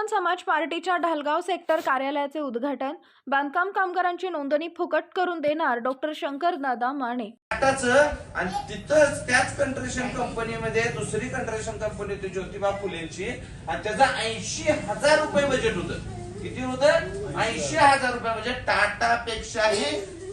बहुजन समाज पार्टीच्या ढालगाव सेक्टर कार्यालयाचे उद्घाटन बांधकाम कामगारांची नोंदणी फुकट करून देणार डॉक्टर शंकर दादा माने. टाटाचं आणि तिथंच त्याच कंट्रेशन कंपनीमध्ये दुसरी कंट्रेशन कंपनी होती ज्योतिबा फुलेंची आणि त्याचा ऐंशी हजार रुपये बजेट होत. किती होतं? ऐंशी हजार रुपये म्हणजे टाटा पेक्षाही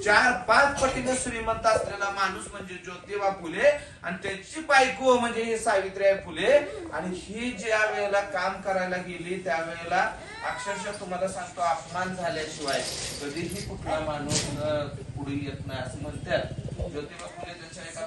चार पाच पटीने श्रीमंत असलेला माणूस म्हणजे ज्योतिबा फुले आणि त्यांची बायको म्हणजे हे सावित्रीबाई फुले. आणि ही ज्या वेळेला काम करायला गेली त्यावेळेला अक्षरशः तुम्हाला सांगतो अपमान झाल्याशिवाय कधीही कुठला माणूस पुढे येत नाही असं म्हणतात. ज्योतिबा फुले त्यांच्या एका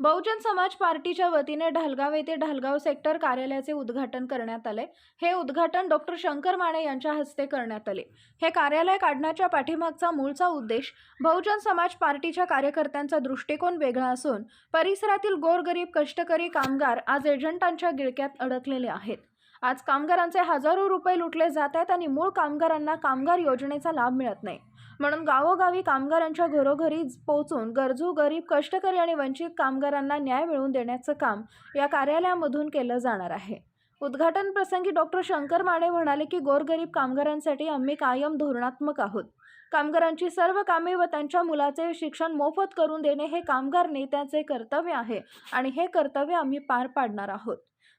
बहुजन समाज पार्टीच्या वतीने ढालगाव येथे ढालगाव सेक्टर कार्यालयाचे उद्घाटन करण्यात आले. हे उद्घाटन डॉक्टर शंकर माने यांच्या हस्ते करण्यात आले. हे कार्यालय काढण्याच्या पाठीमागचा मूळचा उद्देश बहुजन समाज पार्टीच्या कार्यकर्त्यांचा दृष्टिकोन वेगळा असून परिसरातील गोरगरीब कष्टकरी कामगार आज एजंटांच्या गिळक्यात अडकलेले आहेत. आज कामगारांचे हजारो रुपये लुटले जात आहेत आणि मूळ कामगारांना कामगार योजनेचा लाभ मिळत नाही. म्हणून गावोगावी कामगारांच्या घरोघरी पोहोचून गरजू गरीब कष्टकरी आणि वंचित कामगारांना न्याय मिळवून देण्याचं काम या कार्यालयामधून केलं जाणार आहे. उद्घाटन प्रसंगी डॉक्टर शंकर माने म्हणाले की गोरगरीब कामगारांसाठी आम्ही कायम धोरणात्मक आहोत. कामगारांची सर्व कामे व त्यांच्या मुलाचे शिक्षण मोफत करून देणे हे कामगार नेत्याचे कर्तव्य आहे आणि हे कर्तव्य आम्ही पार पाडणार आहोत.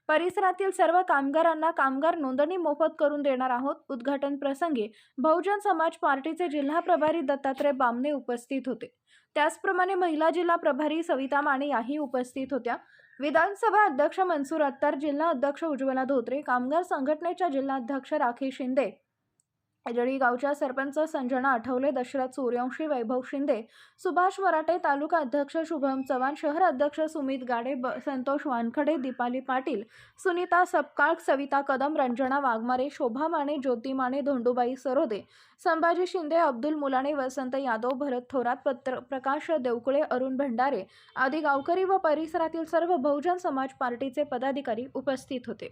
परिसरातील सर्व कामगारांना कामगार नोंदणी मोफत करून देणार आहोत. उद्घाटन प्रसंगी बहुजन समाज पार्टीचे जिल्हा प्रभारी दत्तात्रय बामणे उपस्थित होते. त्याचप्रमाणे महिला जिल्हा प्रभारी सविता माने याही उपस्थित होत्या. विधानसभा अध्यक्ष मनसूर अत्तार जिल्हा अध्यक्ष उज्ज्वला धोत्रे कामगार संघटनेच्या जिल्हाध्यक्ष राखी शिंदे जळीगावच्या सरपंच संजना आठवले दशरथ सूर्यवंशी वैभव शिंदे सुभाष मराठे तालुका अध्यक्ष शुभम चव्हाण शहर अध्यक्ष सुमित गाडे ब संतोष वानखडे दीपाली पाटील सुनीता सपकाळ सविता कदम रंजना वाघमारे शोभा माने ज्योती माने धोंडूबाई सरोदे संभाजी शिंदे अब्दुल मुलाणे वसंत यादव भरत थोरात पत्र प्रकाश देवकुळे अरुण भंडारे आदी गावकरी व परिसरातील सर्व बहुजन समाज पार्टीचे पदाधिकारी उपस्थित होते.